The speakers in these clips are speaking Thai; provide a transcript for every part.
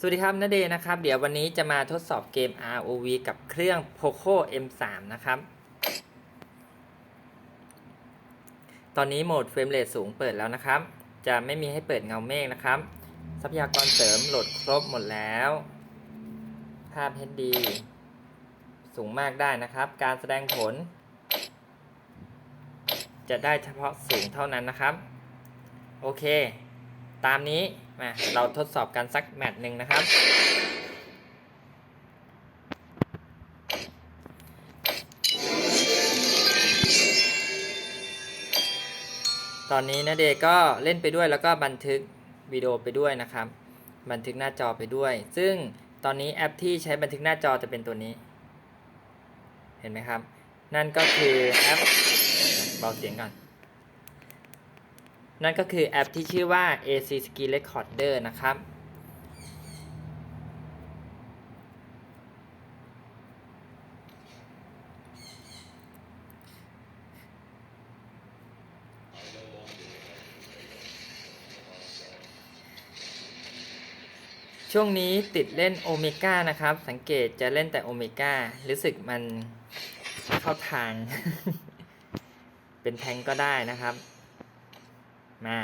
สวัสดีครับนาเดย์นะครับ เดี๋ยววันนี้จะมาทดสอบเกม ROV กับเครื่อง Poco M3 นะครับ ตอนนี้โหมดเฟรมเรทสูงเปิดแล้วนะครับ จะไม่มีให้เปิดเงาเมฆนะครับ ทรัพยากรเสริมโหลดครบหมดแล้ว ภาพ HD สูงมากได้นะครับ การแสดงผล จะได้เฉพาะสูงเท่านั้นนะครับ โอเค ตามนี้ มาเราทดสอบกันสักแมตช์หนึ่งนะครับ ตอนนี้นะเดก็เล่นไปด้วยแล้วก็บันทึกวิดีโอไปด้วยนะครับ บันทึกหน้าจอไปด้วย ซึ่งตอนนี้แอปที่ใช้บันทึกหน้าจอจะเป็นตัวนี้ เห็นไหมครับ นั่นก็คือแอปเบาเสียงก่อน นั่นก็คือแอปที่ชื่อว่า AC Ski Recorder นะครับ ช่วงนี้ติดเล่นโอเมก้านะครับ สังเกตจะเล่นแต่โอเมก้ารู้สึกมันเข้าทาง เป็นแทงก็ได้นะครับ มา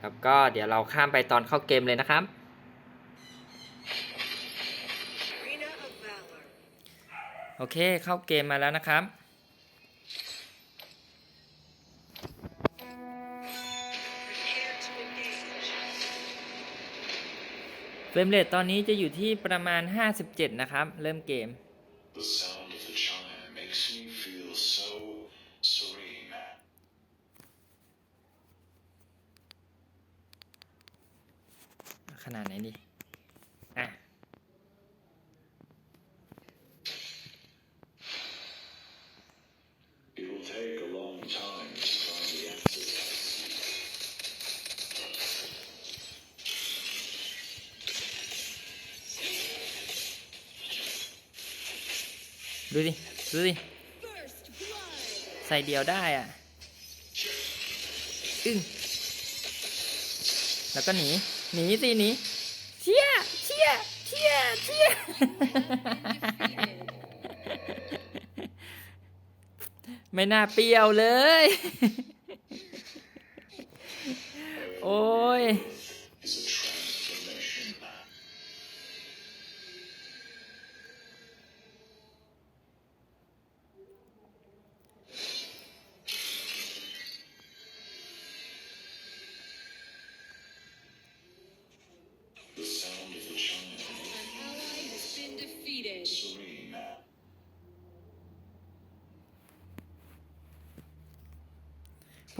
แล้วก็เดี๋ยวเราข้ามไปตอนเข้าเกมเลยนะครับ โอเคเข้าเกมมาแล้วนะครับเฟรมเรทตอนนี้จะอยู่ที่ประมาณ 57 นะครับ เริ่มเกม นาดไหนดีอะ It will take a long time to find the answers. ดูดิ ดูดิ ใส่เดียวได้อะ อึ้งแล้วก็หนี หนีสิหนีเชี่ยเชี่ยเชี่ยเชี่ยไม่น่าเปรี้ยวเลย โอ้ย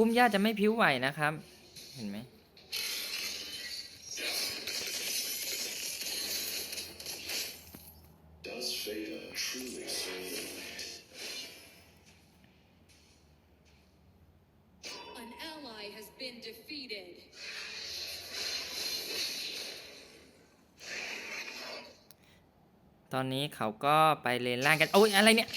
พุ่มหญ้าจะไม่พิ้วไหวนะครับ เห็นไหม Does Veda truly serve the light? An ally has been defeated. ตอนนี้เขาก็ไปเลนล่างกัน โอ้ยอะไรเนี่ย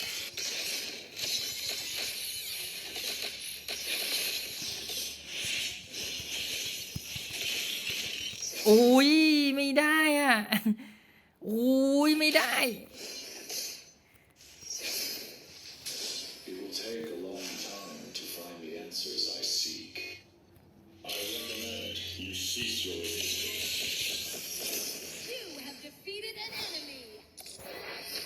อุ้ยไม่ได้อะอุ้ยไม่ได้ It will take a long time to find the answers I seek. I recommend you cease your resistance. You have defeated an enemy.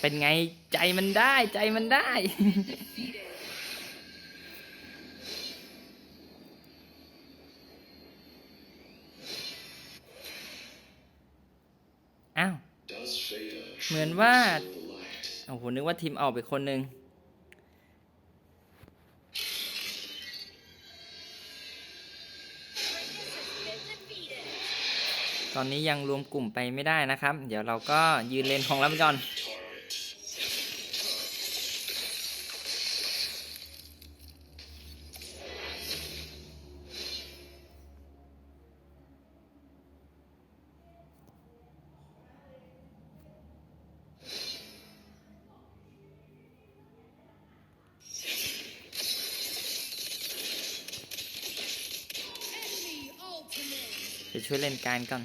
เป็นไงใจมันได้ใจมันได้ Defeated. อ้าว Does Veda เหมือนว่าโอ้โหนึกว่าทีมออกไปคนหนึ่งตอนนี้ยังรวมกลุ่มไปไม่ได้นะครับ เดี๋ยวเราก็ยืนเลนของเราไปก่อน ช่วยเล่นการก่อน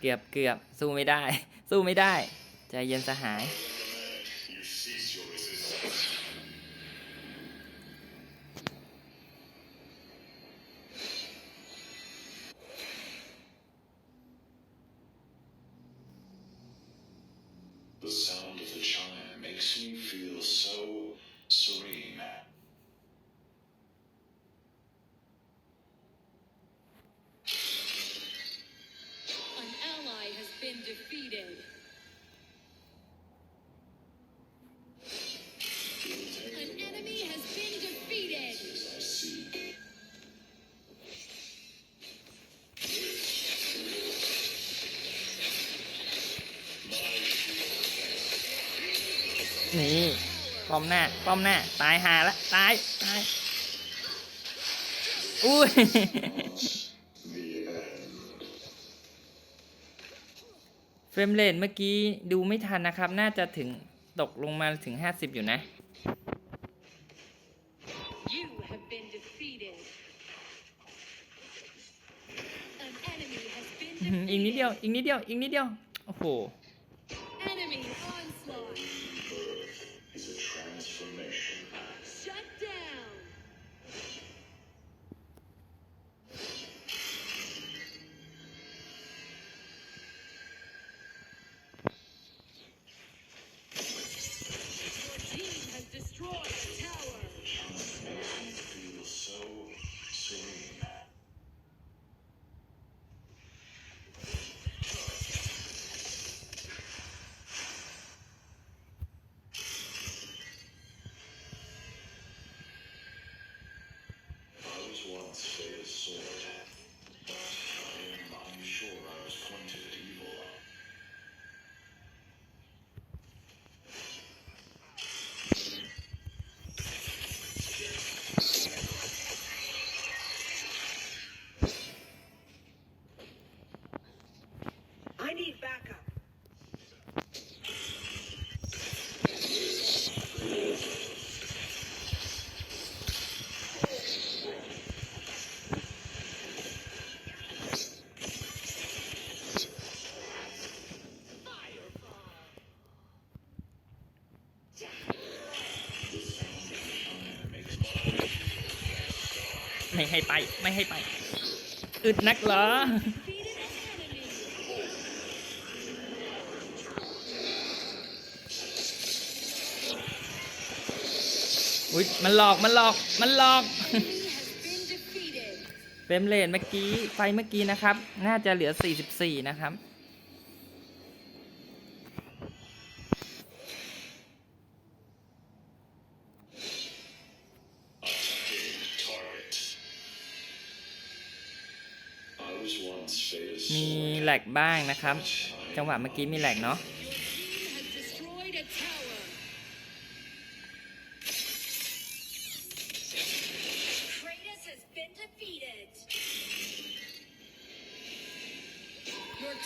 เกือบเกือบสู้ไม่ได้ สู้ไม่ได้ ใจเย็นสหาย นี่ป้อมหน้าป้อมหน้า ตายหาละตายตายอุ้ย the end. เฟรมเรทเมื่อกี้ดูไม่ทันนะครับ น่าจะถึงตกลงมาถึง 50 อยู่นะ You have been defeated. An enemy has been อื้อหืออีกนิดเดียว defeated. อีกนิดเดียว อีกนิดเดียว โอ้โห need backup. ไม่ให้ไปไม่ให้ไปอึดนักเหรอ อุ้ยมันหลอกมันหลอกมันหลอกเฟรมเรทเมื่อกี้ไฟเมื่อกี้นะครับ น่าจะเหลือ 44 นะครับ Attacking target. I was once Faye's มีแหลกบ้างนะครับ จังหวะเมื่อกี้มีแหลกเนาะ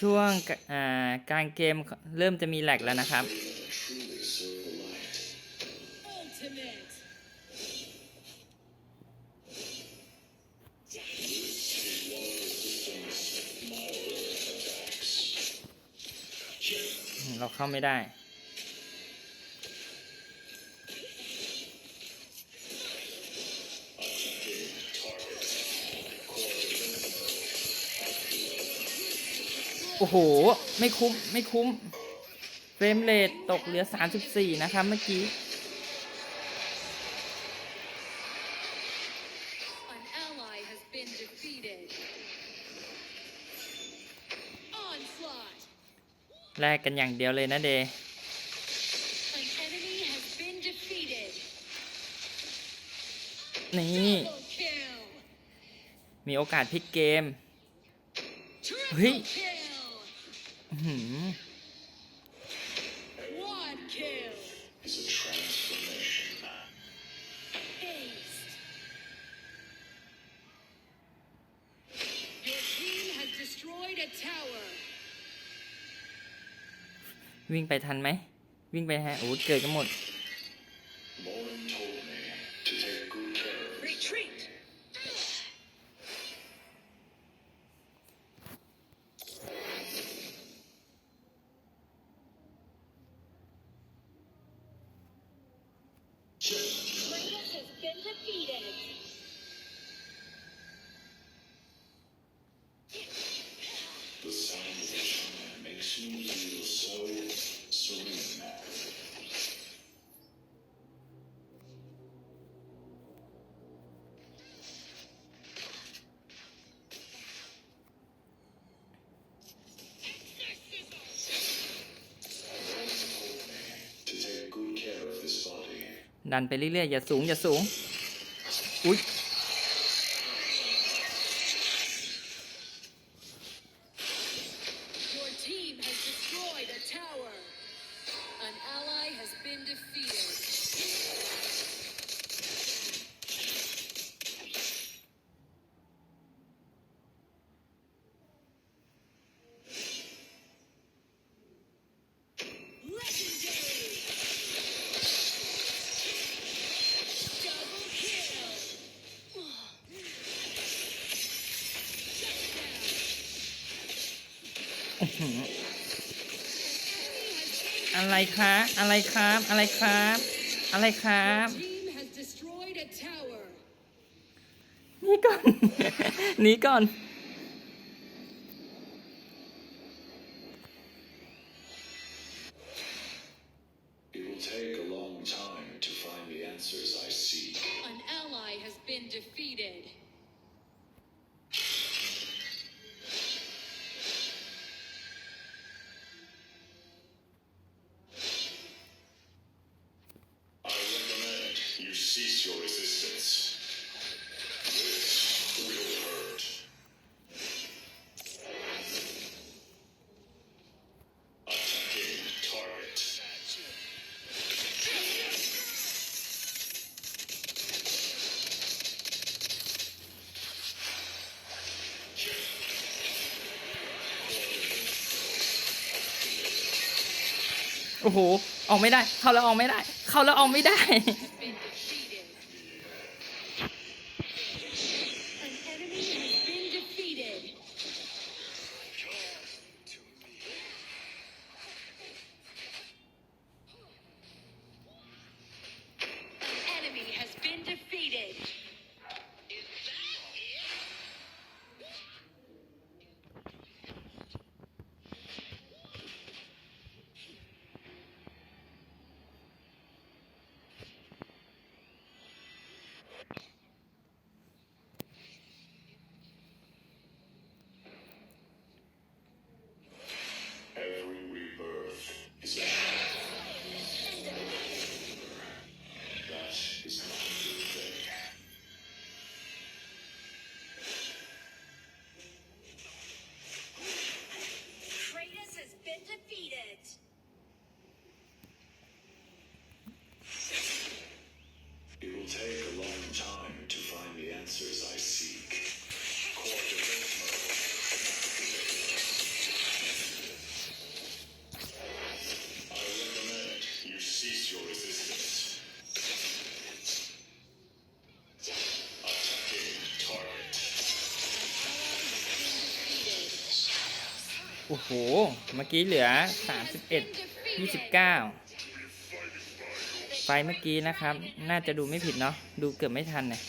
ช่วงการเกมเริ่มจะมีแหลกแล้วนะครับ เราเข้าไม่ได้ โอ้โห ไม่คุ้ม ไม่คุ้ม เฟรมเรทตกเหลือ 34 นะครับ เมื่อกี้ An ally has been defeated. Onslaught. แลกกันอย่างเดียวเลยนะเด An enemy has been defeated. นี่ Double kill. มีโอกาสพลิกเกม Triple Hey. kill. วิ่งไปทันไหม วิ่งไปฮะโอ้เกิดกันหมด defeated. The sound of the chime makes me feel so serene. Exorcism. ดันไปเรื่อยๆ อย่าสูง อย่าสูง อุ๊ อะไรครับ อะไรครับ อะไรครับอะไรครับ Team has destroyed a tower. หนี่ก่อนหนีก่อน โอ้โหออกไม่ได้ เข้าแล้วออกไม่ได้ เข้าแล้วออกไม่ได้ โอ้โห เมื่อกี้เหลือ 31 29 ไฟเมื่อกี้นะครับ น่าจะดูไม่ผิดเนาะ ดูเกือบไม่ทันเนี่ย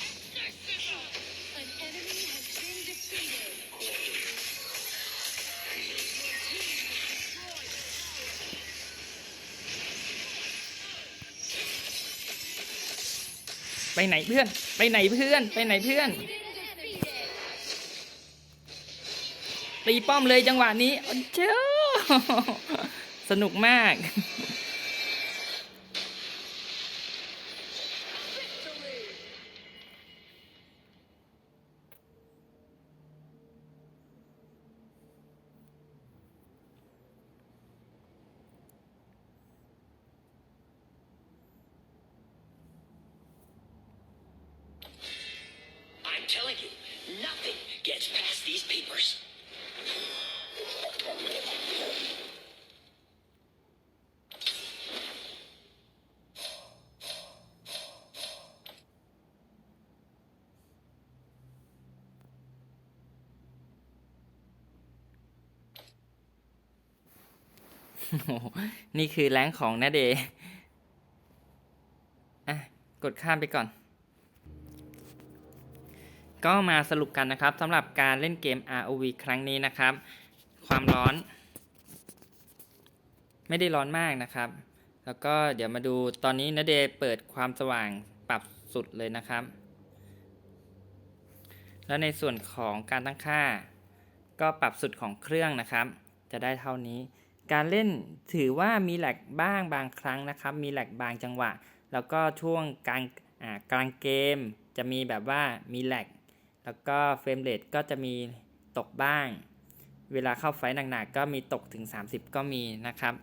ไปไหนเพื่อน ไปไหนเพื่อน ไปไหนเพื่อน ตีป้อมเลยจังหวะนี้เจ้าสนุกมาก นี่คือแรงของนาเดย์อะกดข้ามไปก่อน ก็มาสรุปกันนะครับสำหรับการเล่นเกม ROV ครั้งนี้นะครับ ความร้อน ไม่ได้ร้อนมากนะครับ แล้วก็เดี๋ยวมาดูตอนนี้นาเดย์เปิดความสว่างปรับสุดเลยนะครับ แล้วในส่วนของการตั้งค่า ก็ปรับสุดของเครื่องนะครับ จะได้เท่านี้ การเล่นถือว่ามีแหลกบ้างบางครั้งนะครับ มีแหลกบางจังหวะ แล้วก็ช่วงกลางกลางเกม จะมีแบบว่ามีแหลกแล้วก็เฟรมเรทก็จะมีตกบ้าง เวลาเข้าไฟหนักๆก็มีตกถึง 30 ก็มีนะครับ